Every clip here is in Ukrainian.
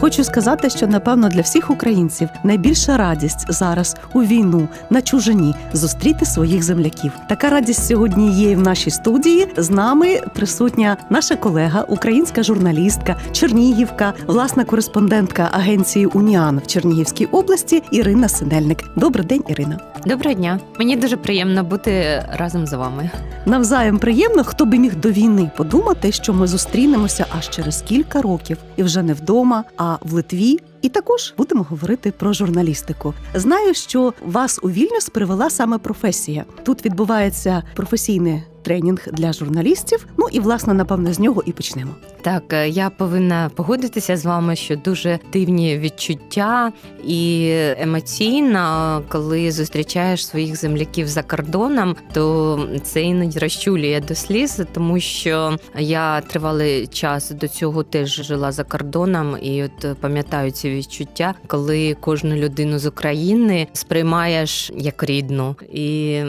Хочу сказати, що напевно для всіх українців найбільша радість зараз у війну на чужині зустріти своїх земляків. Така радість сьогодні є і в нашій студії. З нами присутня наша колега, українська журналістка, Чернігівка, власна кореспондентка агенції Уніан в Чернігівській області Ірина Синельник. Добрий день, Ірина. Доброго дня. Мені дуже приємно бути разом з вами. Навзаєм приємно, хто би міг до війни подумати, що ми зустрінемося аж через кілька років і вже не вдома, а в Литві. І також будемо говорити про журналістику. Знаю, що вас у Вільнюс привела саме професія. Тут відбувається професійний тренінг для журналістів. Ну і власне, напевно, з нього і почнемо. Так, е, я повинна погодитися з вами, що дуже дивні відчуття і емоційно, коли зустрічаєш своїх земляків за кордоном, то це іноді розчулює до сліз, тому що я тривалий час до цього теж жила за кордоном, і от пам'ятаю ці відчуття, коли кожну людину з України сприймаєш як рідну, і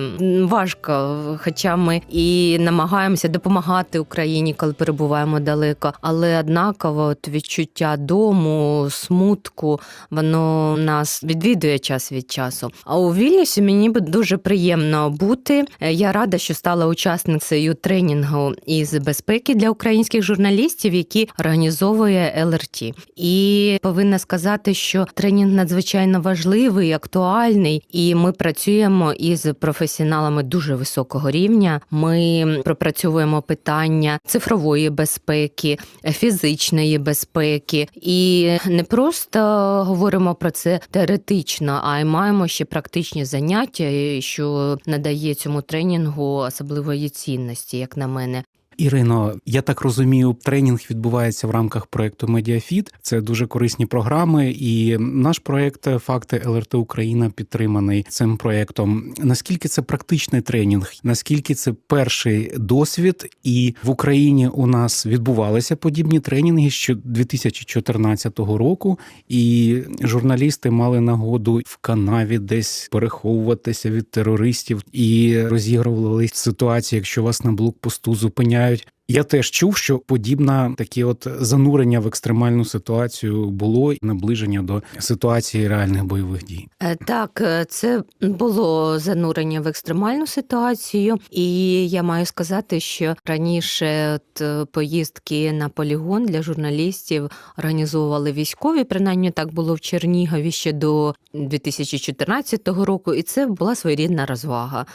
важко, хоча ми і намагаємося допомагати Україні, коли перебуваємо далеко, але однаково от відчуття дому, смутку, воно нас відвідує час від часу. А у Вільнюсі мені б дуже приємно бути. Е, Я рада, що стала учасницею тренінгу із безпеки для українських журналістів, які організовує ЛРТ. І повинна сказати, що тренінг надзвичайно важливий, актуальний, і ми працюємо із професіоналами дуже високого рівня. Ми пропрацьовуємо питання цифрової безпеки, фізичної безпеки, і не просто говоримо про це теоретично, а й маємо ще практичні заняття, що надає цьому тренінгу особливої цінності, як на мене. Ірино, я так розумію, тренінг відбувається в рамках проекту Медіафіт. Це дуже корисні програми, і наш проект Факти ЛРТ Україна підтриманий цим проектом. Наскільки це практичний тренінг? Наскільки це перший досвід? І в Україні у нас відбувалися подібні тренінги ще 2014 року, і журналісти мали нагоду в канаві десь переховуватися від терористів і розігрували ситуації, якщо вас на блокпосту зупиняють. out Я теж чув, що подібне таке от занурення в екстремальну ситуацію було і наближення до ситуації реальних бойових дій. Е, Так, е, це було занурення в екстремальну ситуацію, і я маю сказати, що раніше от е, поїздки на полігон для журналістів організовували військові. Принаймні так було в Чернігові ще до 2014 року, і це була своєрідна розвага.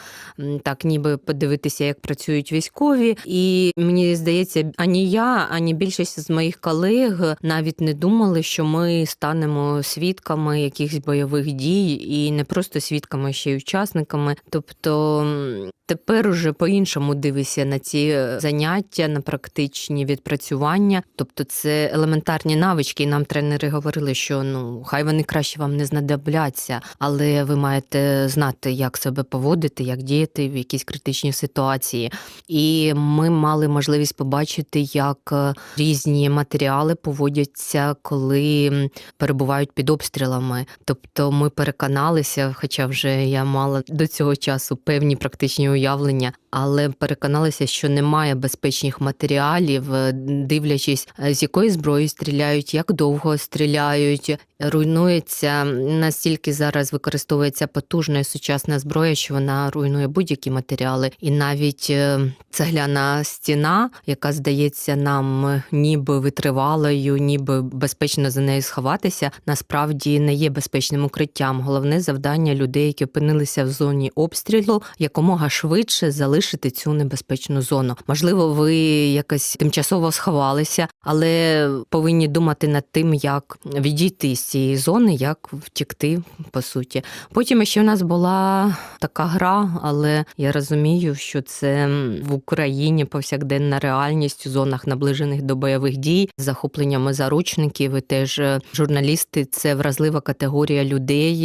Так, ніби подивитися, як працюють військові, і мені здається, ані я, ані більшість з моїх колег навіть не думали, що ми станемо свідками якихось бойових дій, і не просто свідками, а ще й учасниками. Тобто тепер уже по-іншому дивишся на ці е, заняття, на практичні відпрацювання. Тобто, це елементарні навички. І нам тренери говорили, що ну хай вони краще вам не знадобляться, але ви маєте знати, як себе поводити, як діяти в якійсь критичній ситуації. І ми мали можливість побачити, як е, різні матеріали поводяться, коли перебувають під обстрілами. Тобто ми переконалися, хоча вже я мала до цього часу певні практичні уявлення, але переконалися, що немає безпечних матеріалів, е, дивлячись, е, з якої зброї стріляють, як довго стріляють. Руйнується настільки зараз використовується потужна сучасна зброя, що вона руйнує будь-які матеріали, і навіть цегляна стіна, яка здається нам ніби витривалою, ніби безпечно за нею сховатися, насправді не є безпечним укриттям. Головне завдання людей, які опинилися в зоні обстрілу, якомога швидше залишити цю небезпечну зону. Можливо, ви якось тимчасово сховалися, але повинні думати над тим, як відійти з цієї зони, як втікти, по суті. Потім ще в нас була така гра, але я розумію, що це в Україні повсякденна змінена реальність у зонах наближених до бойових дій, захопленнями заручників. І теж е, журналісти це вразлива категорія людей,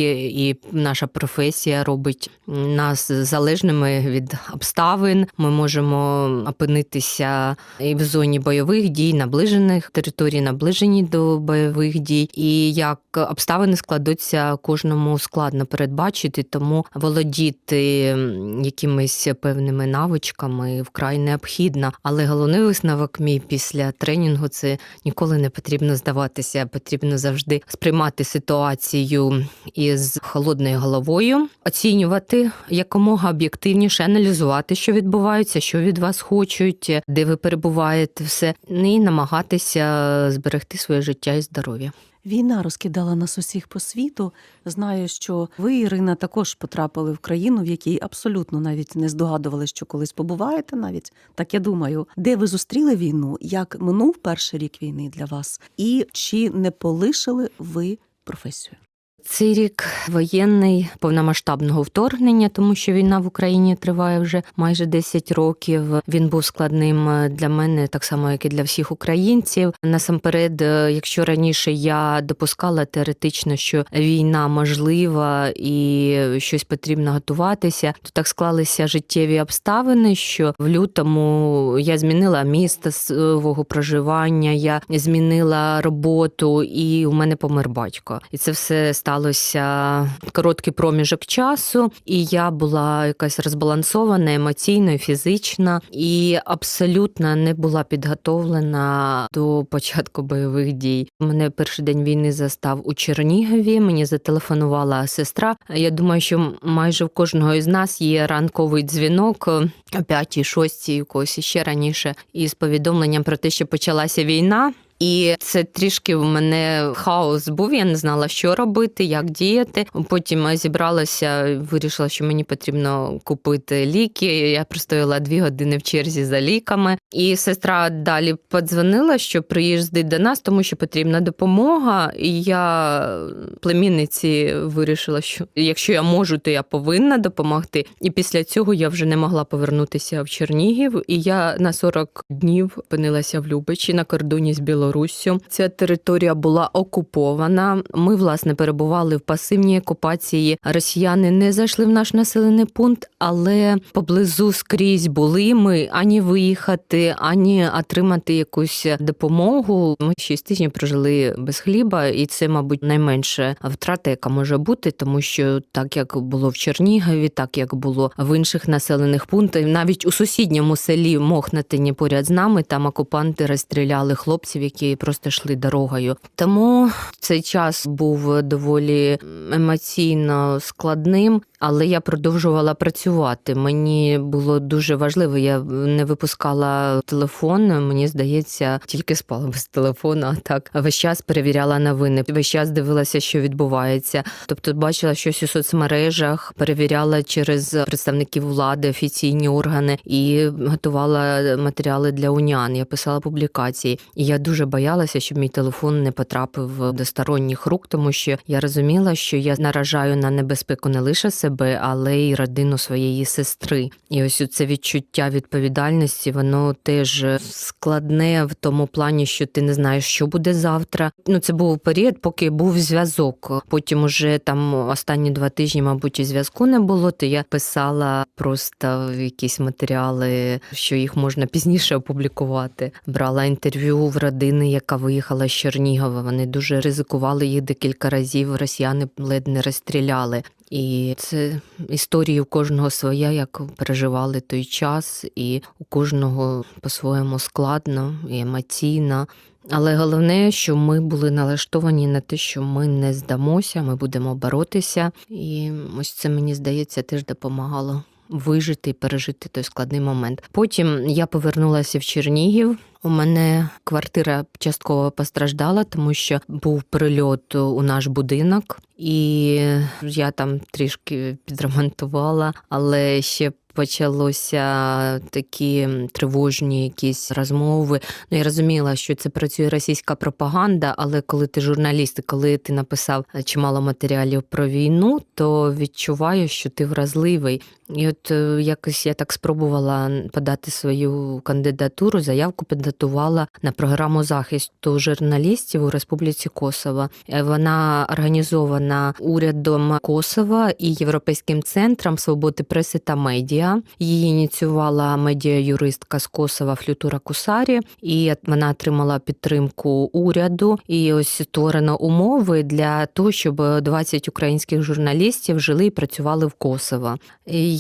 і наша професія робить нас залежними від обставин. Ми можемо опинитися і в зоні бойових дій, наближених територій, наближені до бойових дій. І як обставини складуться кожному складно передбачити, тому володіти якимись певними навичками вкрай необхідно. Але головний висновок мій після тренінгу це ніколи не потрібно здаватися. Потрібно завжди сприймати ситуацію із холодною головою, оцінювати якомога об'єктивніше, аналізувати, що відбувається, що від вас хочуть, де ви перебуваєте, все і намагатися зберегти своє життя і здоров'я. Війна розкидала нас усіх по світу. Знаю, що ви, Ірина, також потрапили в країну, в якій абсолютно навіть не здогадували, що колись побуваєте навіть. Так я думаю, де ви зустріли війну, як минув перший рік війни для вас, і чи не полишили ви професію? Цей рік воєнний повномасштабного вторгнення, тому що війна в Україні триває вже майже 10 років. Він був складним для мене, так само як і для всіх українців. Насамперед, е, якщо раніше я допускала теоретично, що війна можлива і щось потрібно готуватися, то так склалися життєві обставини, що в лютому я змінила місто свого проживання, я змінила роботу, і у мене помер батько. І це все сталося короткий проміжок часу, і я була якась розбалансована емоційно, і фізично, і абсолютно не була підготовлена до початку бойових дій. Мене перший день війни застав у Чернігові. Мені зателефонувала сестра. Я думаю, що майже в кожного із нас є ранковий дзвінок о 5 6 у когось ще раніше, із повідомленням про те, що почалася війна. І це трішки в мене хаос був. Я не знала, що робити, як діяти. Потім зібралася, вирішила, що мені потрібно купити ліки. Я простояла дві години в черзі за ліками. І сестра далі подзвонила, що приїздить до нас, тому що потрібна допомога. І я племінниці вирішила, що якщо я можу, то я повинна допомогти. І після цього я вже не могла повернутися в Чернігів. І я на 40 днів опинилася в Любичі на кордоні з Білоруссю. Ця територія була окупована. Ми, власне, перебували в пасивній окупації. Росіяни не зайшли в наш населений пункт, але поблизу скрізь були ми ані виїхати, ані отримати якусь допомогу. Ми шість тижнів прожили без хліба, і це, мабуть, найменша втрата, яка може бути, тому що так як було в Чернігові, так як було в інших населених пунктах, навіть у сусідньому селі Мохнатині поряд з нами, там окупанти розстріляли хлопців, які просто йшли дорогою. Тому цей час був доволі емоційно складним. Але я продовжувала працювати. Мені було дуже важливо. Я не випускала телефон. Мені здається, тільки спала без телефону. А так весь час перевіряла новини. Весь час дивилася, що відбувається. Тобто, бачила щось у соцмережах, перевіряла через представників влади, офіційні органи і готувала матеріали для унян. Я писала публікації. І я дуже боялася, щоб мій телефон не потрапив до сторонніх рук, тому що я розуміла, що я наражаю на небезпеку не лише себе але й родину своєї сестри. І ось це відчуття відповідальності, воно теж складне в тому плані, що ти не знаєш, що буде завтра. Ну це був період, поки був зв'язок. Потім уже там останні два тижні, мабуть, і зв'язку не було. То я писала просто якісь матеріали, що їх можна пізніше опублікувати. Брала інтерв'ю в родини, яка виїхала з Чернігова. Вони дуже ризикували їх декілька разів. Росіяни ледь не розстріляли. І це історії у кожного своя, як переживали той час, і у кожного по-своєму складно і емоційно. Але головне, що ми були налаштовані на те, що ми не здамося, ми будемо боротися. І ось це мені здається теж допомагало вижити і пережити той складний момент. Потім я повернулася в Чернігів. У мене квартира частково постраждала, тому що був прильот у наш будинок, і я там трішки підремонтувала, але ще почалося такі тривожні якісь розмови. Ну я розуміла, що це працює російська пропаганда, але коли ти журналіст, коли ти написав чимало матеріалів про війну, то відчуваю, що ти вразливий. І от е, якось я так спробувала подати свою кандидатуру, заявку підготувала на програму захисту журналістів у Республіці Косово. Е, Вона організована урядом Косова і Європейським центром свободи преси та медіа. Її ініціювала медіа-юристка з Косова Флютура Кусарі, і вона отримала підтримку уряду. І ось створено умови для того, щоб 20 українських журналістів жили і працювали в Косово.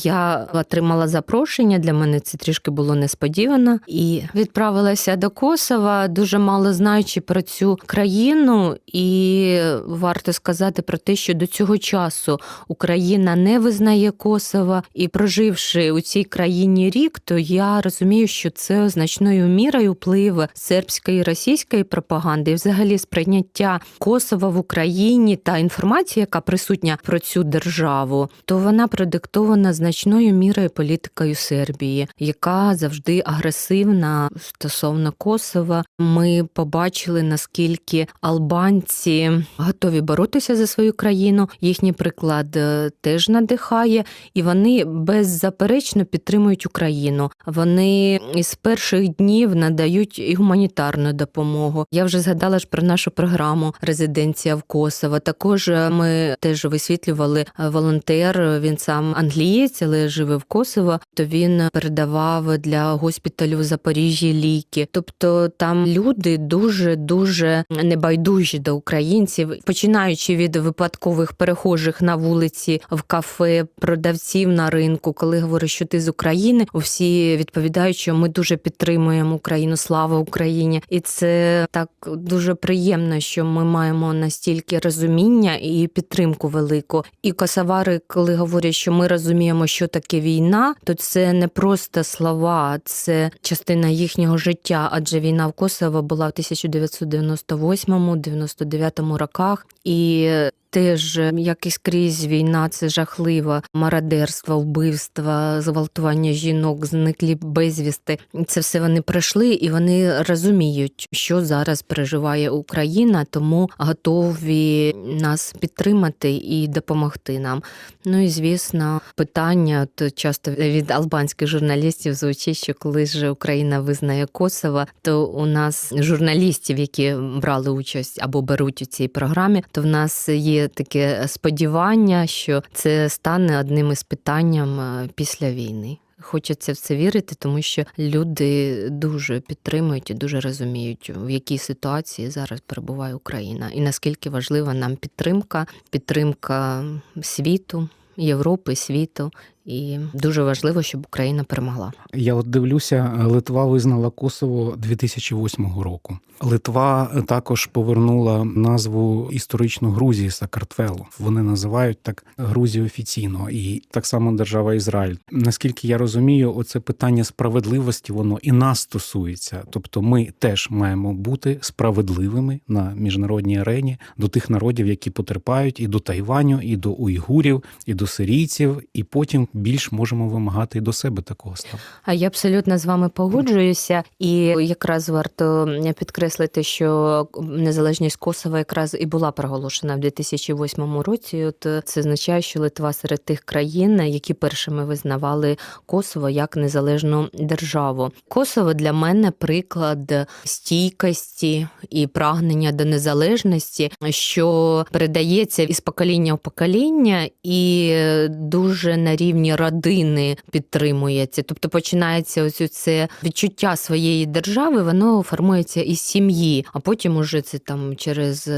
Я отримала запрошення. Для мене це трішки було несподівано. І відправилася до Косова, дуже мало знаючи про цю країну. І варто сказати про те, що до цього часу Україна не визнає Косова. І проживши у цій країні рік, то я розумію, що це значною мірою вплив сербської і російської пропаганди, і взагалі сприйняття Косова в Україні та інформація, яка присутня про цю державу, то вона продиктована значною мірою політикою Сербії, яка завжди агресивна стосовно Косова. Ми побачили наскільки албанці готові боротися за свою країну. Їхній приклад е, теж надихає, і вони беззаперечно підтримують Україну. Вони із перших днів надають і гуманітарну допомогу. Я вже згадала ж про нашу програму Резиденція в Косово. Також е, ми теж висвітлювали е, волонтер. Він сам англієць, але живе в Косово. То він передавав для госпіталю в Запоріжжі ліки. Тобто там люди дуже дуже небайдужі до українців, починаючи від випадкових перехожих на вулиці, в кафе, продавців на ринку, коли говорять, що ти з України, всі відповідають, що ми дуже підтримуємо Україну. Слава Україні! І це так дуже приємно, що ми маємо настільки розуміння і підтримку велику. І косовари, коли говорять, що ми розуміємо, що таке війна, то це не просто слова, це частина їхнього життя. Адже війна в Косово була в 1998-99 роках, і Теж, як і скрізь війна, це жахливо. Мародерство, вбивства, зґвалтування жінок, зниклі безвісти. Це все вони пройшли, і вони розуміють, що зараз переживає Україна, тому готові нас підтримати і допомогти нам. Ну і звісно, питання от часто від албанських журналістів звучить, що коли ж Україна визнає Косово, то у нас журналістів, які брали участь або беруть у цій програмі, то в нас є таке сподівання, що це стане одним із питанням е, після війни. Хочеться в це вірити, тому що люди дуже підтримують і дуже розуміють, в якій ситуації зараз перебуває Україна, і наскільки важлива нам підтримка, підтримка світу, Європи, світу. І дуже важливо, щоб Україна перемогла. Я от дивлюся, Литва визнала Косово 2008 року. Литва також повернула назву історичну Грузії Сакартвелу. Вони називають так Грузію офіційно, і так само держава Ізраїль. Наскільки я розумію, оце питання справедливості воно і нас стосується. Тобто, ми теж маємо бути справедливими на міжнародній арені до тих народів, які потерпають, і до Тайваню, і до уйгурів, і до сирійців, і потім більш можемо вимагати і до себе такого ставу. А я абсолютно з вами погоджуюся, і якраз варто підкреслити, що незалежність Косова якраз і була проголошена в 2008 році. От це означає, що Литва серед тих країн, які першими визнавали Косово як незалежну державу. Косово для мене приклад стійкості і прагнення до незалежності, що передається із покоління в покоління, і дуже на рівні родини підтримується. Тобто починається ось це відчуття своєї держави, воно формується із сім'ї, а потім уже це там через.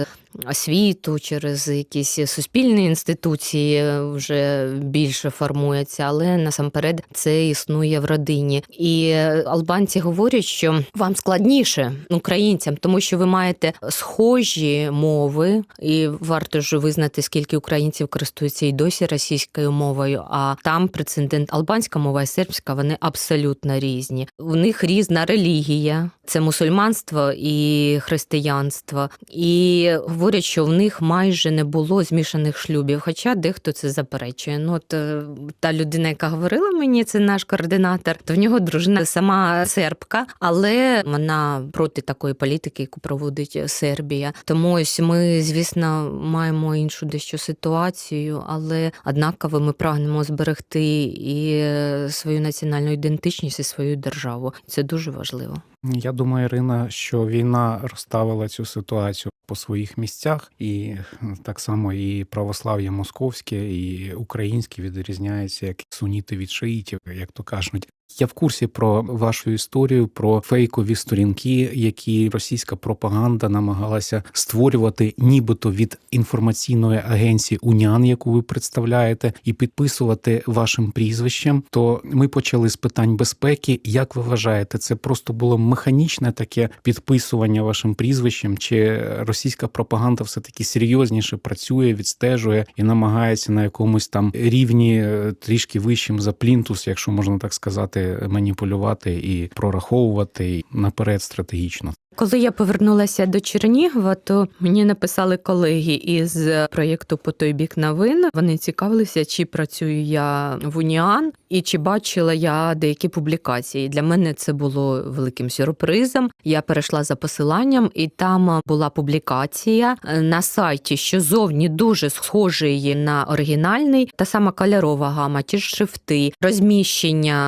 Освіту через якісь суспільні інституції вже більше формується, але насамперед це існує в родині. І албанці говорять, що вам складніше українцям, тому що ви маєте схожі мови, і варто ж визнати, скільки українців користуються і досі російською мовою. А там прецедент албанська мова і сербська вони абсолютно різні. У них різна релігія. Це мусульманство і християнство. І говорять, що в них майже не було змішаних шлюбів. Хоча дехто це заперечує. Ну от е, та людина, яка говорила мені, це наш координатор, то в нього дружина сама сербка, але вона проти такої політики, яку проводить Сербія. Тому ось ми, звісно, маємо іншу дещо ситуацію, але однаково ми прагнемо зберегти і свою національну ідентичність і свою державу. Це дуже важливо. Я думаю, Ірина, що війна розставила цю ситуацію по своїх місцях, і так само і православ'я московське, і українське відрізняється як суніти від шиїтів, як то кажуть. Я в курсі про вашу історію, про фейкові сторінки, які російська пропаганда намагалася створювати, нібито від інформаційної агенції УНЯН, яку ви представляєте, і підписувати вашим прізвищем. То ми почали з питань безпеки. Як ви вважаєте, це просто було механічне таке підписування вашим прізвищем? Чи російська пропаганда все таки серйозніше працює, відстежує і намагається на якомусь там рівні е, трішки вищим за плінтус, якщо можна так сказати, маніпулювати і прораховувати наперед стратегічно? Коли я повернулася до Чернігова, то мені написали колеги із проєкту по той бік новин. Вони цікавилися, чи працюю я в Уніан і чи бачила я деякі публікації. Для мене це було великим сюрпризом. Я перейшла за посиланням, і там була публікація на сайті, що зовні дуже схожий на оригінальний, та сама кольорова гама, ті ж шрифти, розміщення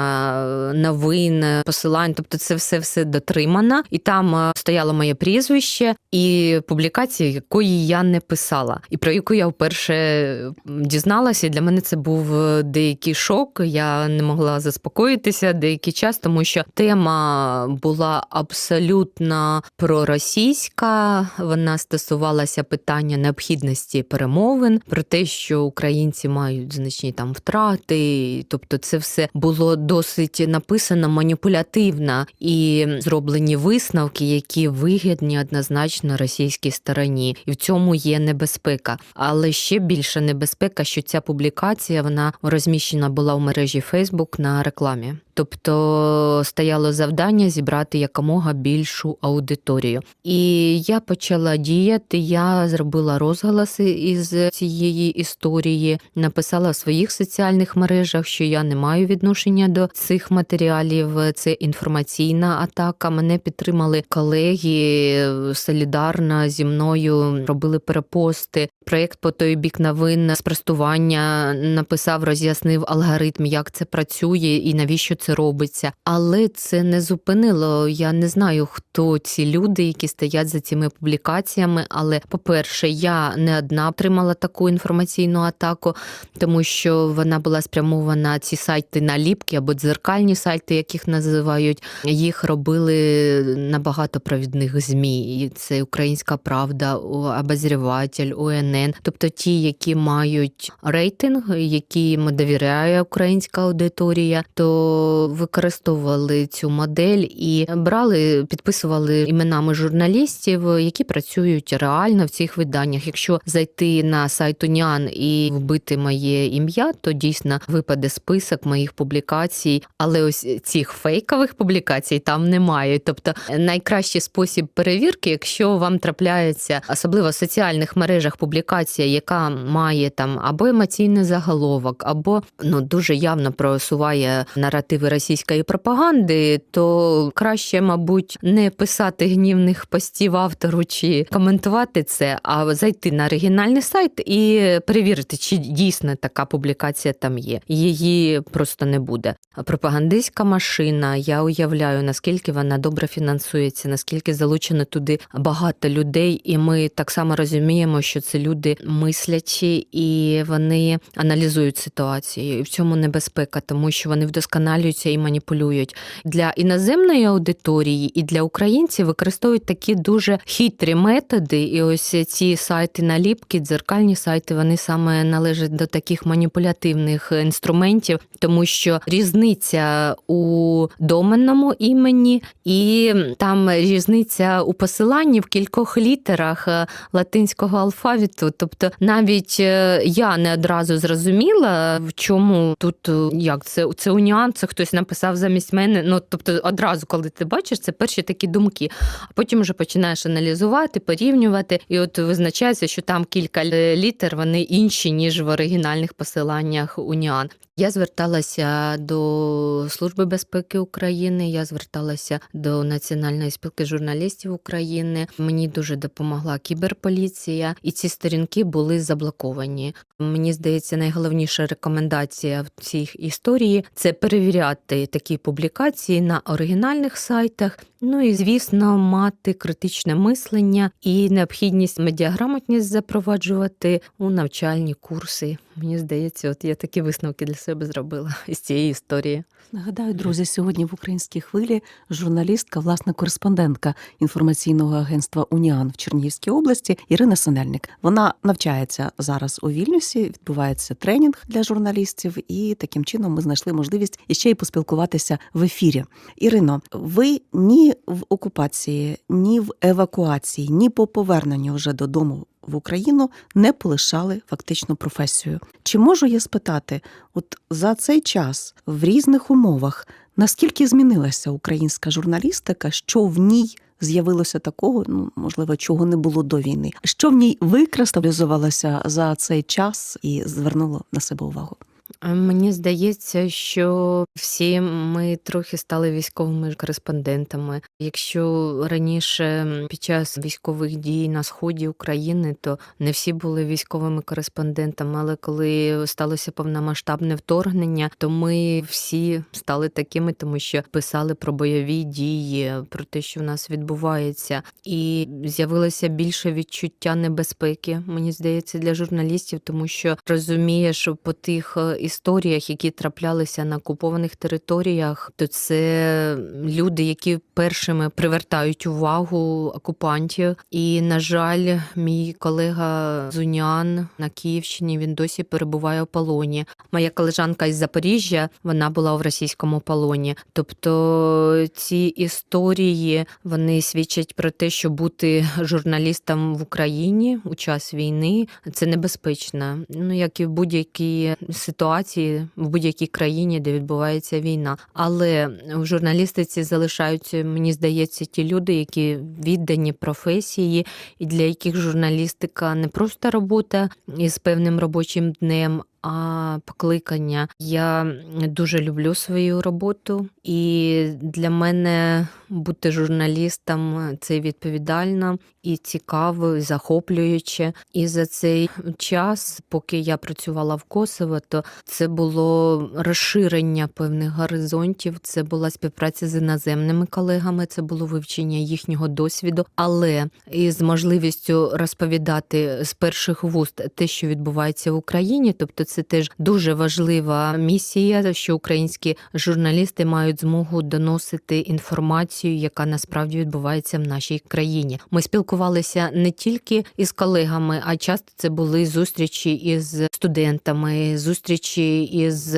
новин, посилань. Тобто, це все все дотримано, і там е, стояло моє прізвище і публікація, якої я не писала, і про яку я вперше дізналася. Для мене це був е, деякий шок. Я не могла заспокоїтися деякий час, тому що тема була абсолютно проросійська. Вона стосувалася питання необхідності перемовин, про те, що українці мають значні там втрати. Тобто, це все було досить написано маніпулятивно і зроблені висновки, які вигідні однозначно російській стороні, і в цьому є небезпека. Але ще більша небезпека, що ця публікація вона розміщена була в мережі Фейсбук на рекламі. Тобто стояло завдання зібрати якомога більшу аудиторію. І я почала діяти. Я зробила розголоси із цієї історії, написала в своїх соціальних мережах, що я не маю відношення до цих матеріалів. Це інформаційна атака. Мене підтримали колеги солідарно зі мною, робили перепости. Проєкт по той бік новин спростування написав, роз'яснив алгоритм, як це працює і навіщо це робиться. Але це не зупинило. Я не знаю, хто ці люди, які стоять за цими публікаціями. Але, по-перше, я не одна отримала таку інформаційну атаку, тому що вона була спрямована ці сайти наліпки або дзеркальні сайти, яких називають. Їх робили на багатопровідних змі. Це Українська Правда, Обозріватель, УНН, тобто ті, які мають рейтинг, яким довіряє українська аудиторія, то використовували цю модель і брали, підписували іменами журналістів, які працюють реально в цих виданнях. Якщо зайти на сайт Уніан і вбити моє ім'я, то дійсно випаде список моїх публікацій, але ось цих фейкових публікацій там немає. Тобто найкращий спосіб перевірки, якщо вам трапляється, особливо в соціальних мережах публікація, яка має там або емоційний заголовок, або ну дуже явно просуває наративи російської пропаганди, то краще, мабуть, не писати гнівних постів автору чи коментувати це, а зайти на оригінальний сайт і перевірити, чи дійсно така публікація там є. Її просто не буде. Пропагандистська машина. Я уявляю, наскільки вона добре фінансується, наскільки залучено туди багато людей, і ми так само розуміємо, що це люди мислячі і вони аналізують ситуацію. І в цьому небезпека, тому що вони вдосконалюються і маніпулюють для іноземної аудиторії і для українців використовують такі дуже хитрі методи. І ось ці сайти наліпки, дзеркальні сайти, вони саме належать до таких маніпулятивних інструментів, тому що різниця у доменному імені, і там різниця у посиланні в кількох літерах е, латинського алфавіту. Тобто, навіть е, я не одразу зрозуміла, в чому тут е, як це це уніан, це хтось написав замість мене. Ну тобто, одразу, коли ти бачиш, це перші такі думки. А потім вже починаєш аналізувати, порівнювати, і от визначається, що там кілька літер вони інші ніж в оригінальних посиланнях Уніан. Я зверталася до Служби безпеки України. Я зверталася до Національної спілки журналістів України. Мені дуже допомогла кіберполіція, і ці сторінки були заблоковані. Мені здається, найголовніша рекомендація в цій історії це перевіряти такі публікації на оригінальних сайтах. Ну і звісно, мати критичне мислення і необхідність медіаграмотність запроваджувати у навчальні курси. Мені здається, от я такі висновки для себе зробила із цієї історії. Нагадаю, друзі, сьогодні в українській хвилі журналістка, власна кореспондентка інформаційного агентства Уніан в Чернігівській області Ірина Синельник. Вона навчається зараз у Вільнюсі. Відбувається тренінг для журналістів, і таким чином ми знайшли можливість іще й поспілкуватися в ефірі. Ірино, ви ні в окупації, ні в евакуації, ні по поверненню вже додому. В Україну не полишали фактично професію. Чи можу я спитати, от за цей час в різних умовах наскільки змінилася українська журналістика, що в ній з'явилося такого, ну можливо, чого не було до війни, що в ній викристалізувалося за цей час і звернуло на себе увагу? Мені здається, що всі ми трохи стали військовими кореспондентами. Якщо раніше під час військових дій на сході України, то не всі були військовими кореспондентами, але коли сталося повномасштабне вторгнення, то ми всі стали такими, тому що писали про бойові дії, про те, що в нас відбувається, і з'явилося більше відчуття небезпеки. Мені здається, для журналістів, тому що розумієш по тих історіях, які траплялися на окупованих територіях, то це люди, які першими привертають увагу окупантів. І, на жаль, мій колега Зунян на Київщині він досі перебуває у полоні. Моя колежанка із Запоріжжя вона була в російському полоні. Тобто ці історії вони свідчать про те, що бути журналістом в Україні у час війни це небезпечно. Ну як і в будь-якій ситуації в будь-якій країні, де відбувається війна. Але в журналістиці залишаються, мені здається, ті люди, які віддані професії, і для яких журналістика не просто робота із певним робочим днем. А покликання я дуже люблю свою роботу, і для мене бути журналістом це відповідально і цікаво, і захоплююче. І за цей час, поки я працювала в Косово, то це було розширення певних горизонтів. Це була співпраця з іноземними колегами, це було вивчення їхнього досвіду, але із можливістю розповідати з перших вуст те, що відбувається в Україні, тобто це теж дуже важлива місія, що українські журналісти мають змогу доносити інформацію, яка насправді відбувається в нашій країні. Ми спілкувалися не тільки із колегами, а часто це були зустрічі із студентами, зустрічі із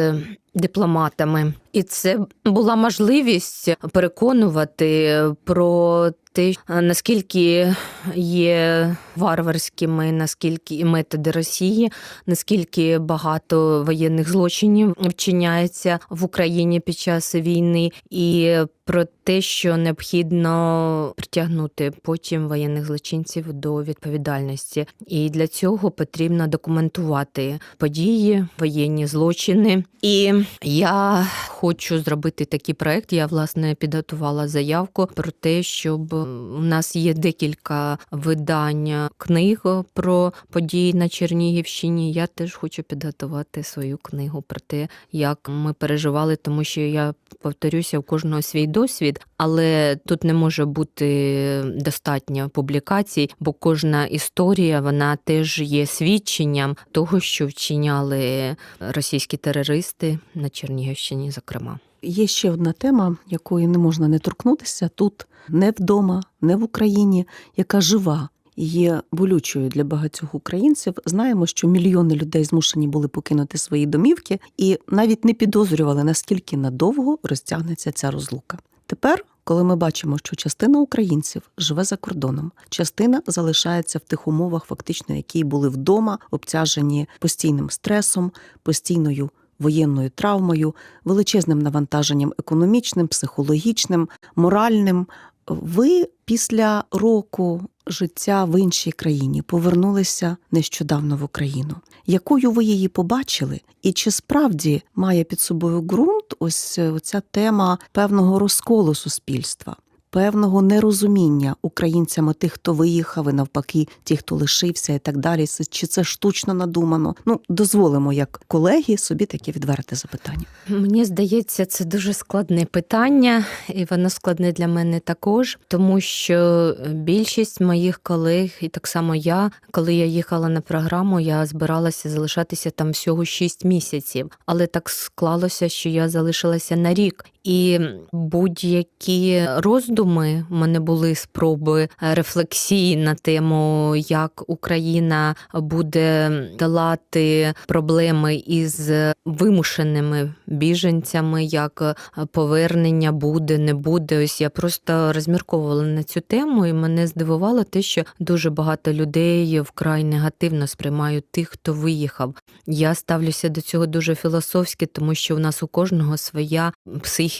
дипломатами, і це була можливість переконувати про те, наскільки є варварськими, наскільки і методи Росії, наскільки багато воєнних злочинів вчиняється в Україні під час війни, і про те, що необхідно притягнути потім воєнних злочинців до відповідальності, і для цього потрібно документувати події, воєнні злочини. І я хочу зробити такий проект. Я власне підготувала заявку про те, щоб у нас є декілька видань книг про події на Чернігівщині. Я теж хочу підготувати свою книгу про те, як ми переживали, тому що я повторюся, у кожного свій досвід, але тут не може бути достатньо публікацій, бо кожна історія вона теж є свідченням того, що вчиняли російські терористи на Чернігівщині, зокрема. Є ще одна тема, якої не можна не торкнутися тут, не вдома, не в Україні, яка жива. Є болючою для багатьох українців. Знаємо, що мільйони людей змушені були покинути свої домівки і навіть не підозрювали, наскільки надовго розтягнеться ця розлука. Тепер, коли ми бачимо, що частина українців живе за кордоном, частина залишається в тих умовах, фактично, які були вдома, обтяжені постійним стресом, постійною воєнною травмою, величезним навантаженням економічним, психологічним, моральним. Ви після року життя в іншій країні повернулися нещодавно в Україну. Якою ви її побачили, і чи справді має під собою ґрунт ось е, ця тема певного розколу суспільства? Певного нерозуміння українцями тих, хто виїхав, і навпаки, ті, хто лишився, і так далі. Чи це штучно надумано? Ну дозволимо як колеги собі таке відверте запитання. Мені здається, це дуже складне питання, і воно складне для мене також, тому що більшість моїх колег, і так само я, коли я їхала на програму, я збиралася залишатися там всього 6 місяців, але так склалося, що я залишилася на рік. І будь-які роздуми в мене були спроби рефлексії на тему, як Україна буде долати проблеми із вимушеними біженцями, як повернення буде, не буде. Ось я просто розмірковувала на цю тему, і мене здивувало те, що дуже багато людей вкрай негативно сприймають тих, хто виїхав. Я ставлюся до цього дуже філософськи, тому що у нас у кожного своя психіка,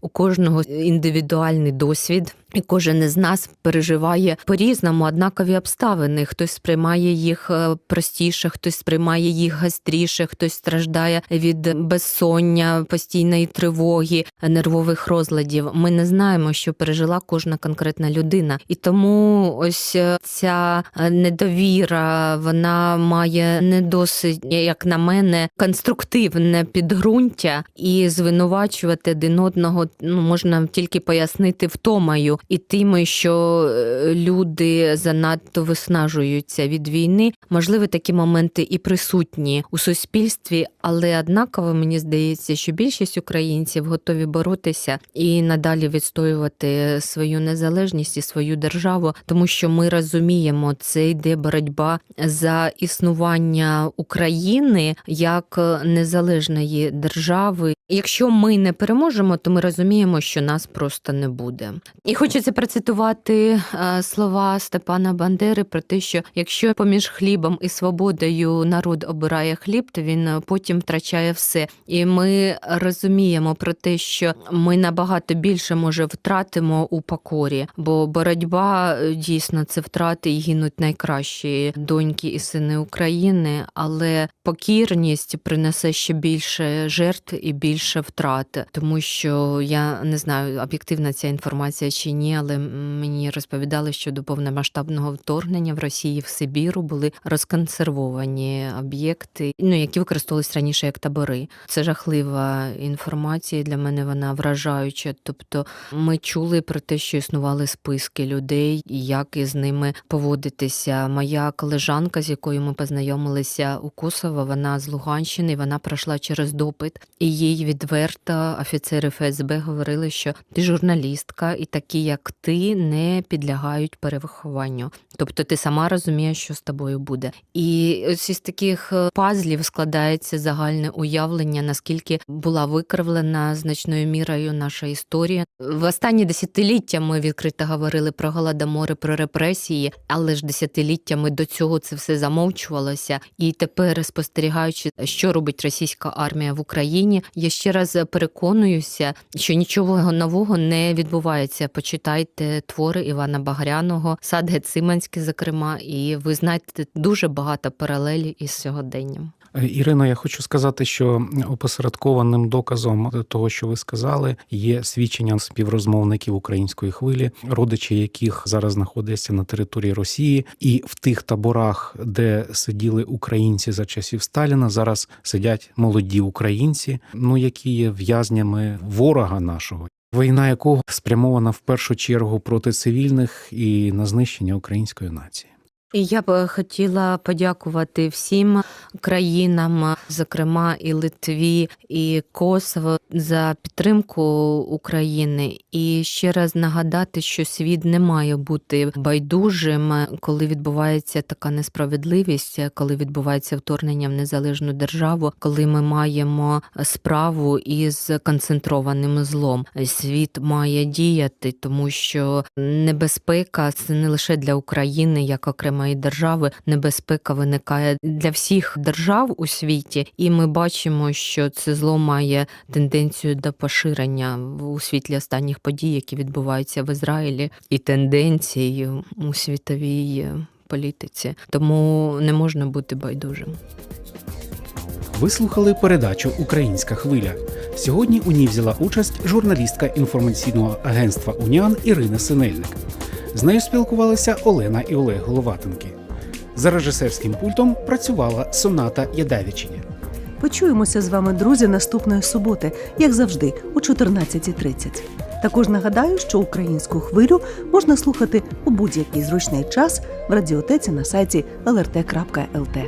у кожного індивідуальний досвід. І кожен із нас переживає по-різному однакові обставини. Хтось сприймає їх е, простіше, хтось сприймає їх гастріше, хтось страждає від безсоння, постійної тривоги, нервових розладів. Ми не знаємо, що пережила кожна конкретна людина, і тому ось е, ця е, недовіра вона має не досить, як на мене, конструктивне підґрунтя і звинувачувати один одного ну можна тільки пояснити втомою і тими, що е, люди занадто виснажуються від війни. Можливо, такі моменти і присутні у суспільстві, але однаково мені здається, що більшість українців готові боротися і надалі відстоювати свою незалежність і свою державу, тому що ми розуміємо, це йде боротьба за існування України як незалежної держави. Якщо ми не переможемо, то ми розуміємо, що нас просто не буде. І хочеться процитувати е, слова Степана Бандери про те, що якщо поміж хлібом і свободою народ обирає хліб, то він е, потім втрачає все. І ми розуміємо про те, що ми набагато більше може втратимо у покорі, бо боротьба е, дійсно це втрати і гинуть найкращі доньки і сини України, але покірність принесе ще більше жертв і більше втрат, тому що я не знаю, об'єктивна ця інформація чи ні, але мені розповідали, що до повномасштабного вторгнення в Росії в Сибіру були розконсервовані об'єкти, ну які використовувалися раніше як табори. Це жахлива інформація. Для мене вона вражаюча. Тобто, ми чули про те, що існували списки людей, і як із ними поводитися. Моя колежанка, з якою ми познайомилися у Косово, вона з Луганщини, вона пройшла через допит, і їй відверто офіцери ФСБ говорили, що ти журналістка, і такі, як ти, не підлягають перевихованню. Тобто ти сама розумієш, що з тобою буде. І ось із таких е, пазлів складається загальне уявлення, наскільки була викривлена значною мірою наша історія. В останні десятиліття ми відкрито говорили про голодомори, про репресії, але ж десятиліттями до цього це все замовчувалося. І тепер, спостерігаючи, що робить російська армія в Україні, я ще раз переконуюся, що нічого нового не відбувається. Почитайте твори Івана Багряного, сад Гециманський, зокрема, і ви знаєте дуже багато паралелі із сьогоденням. Ірино, я хочу сказати, що опосередкованим доказом того, що ви сказали, є свідчення співрозмовників української хвилі, родичі яких зараз знаходяться на території Росії, і в тих таборах, де сиділи українці за часів Сталіна, зараз сидять молоді українці, ну які є в'язнями ворога нашого. Війна якого спрямована в першу чергу проти цивільних і на знищення української нації. Я б хотіла подякувати всім країнам, зокрема і Литві, і Косово, за підтримку України. І ще раз нагадати, що світ не має бути байдужим, коли відбувається така несправедливість, коли відбувається вторгнення в незалежну державу, коли ми маємо справу із концентрованим злом. Світ має діяти, тому що небезпека це не лише для України як окрема окремої держави небезпека виникає для всіх держав у світі, і ми бачимо, що це зло має тенденцію до поширення у світлі останніх подій, які відбуваються в Ізраїлі, і тенденцій у світовій політиці. Тому не можна бути байдужим. Ви слухали передачу Українська хвиля. Сьогодні у ній взяла участь журналістка інформаційного агентства Уніан Ірина Синельник. З нею спілкувалися Олена і Олег Головатенки. За режисерським пультом працювала Соната Ядавічиня. Почуємося з вами, друзі, наступної суботи, як завжди, о 14.30. Також нагадаю, що українську хвилю можна слухати у будь-який зручний час в радіотеці на сайті lrt.lt.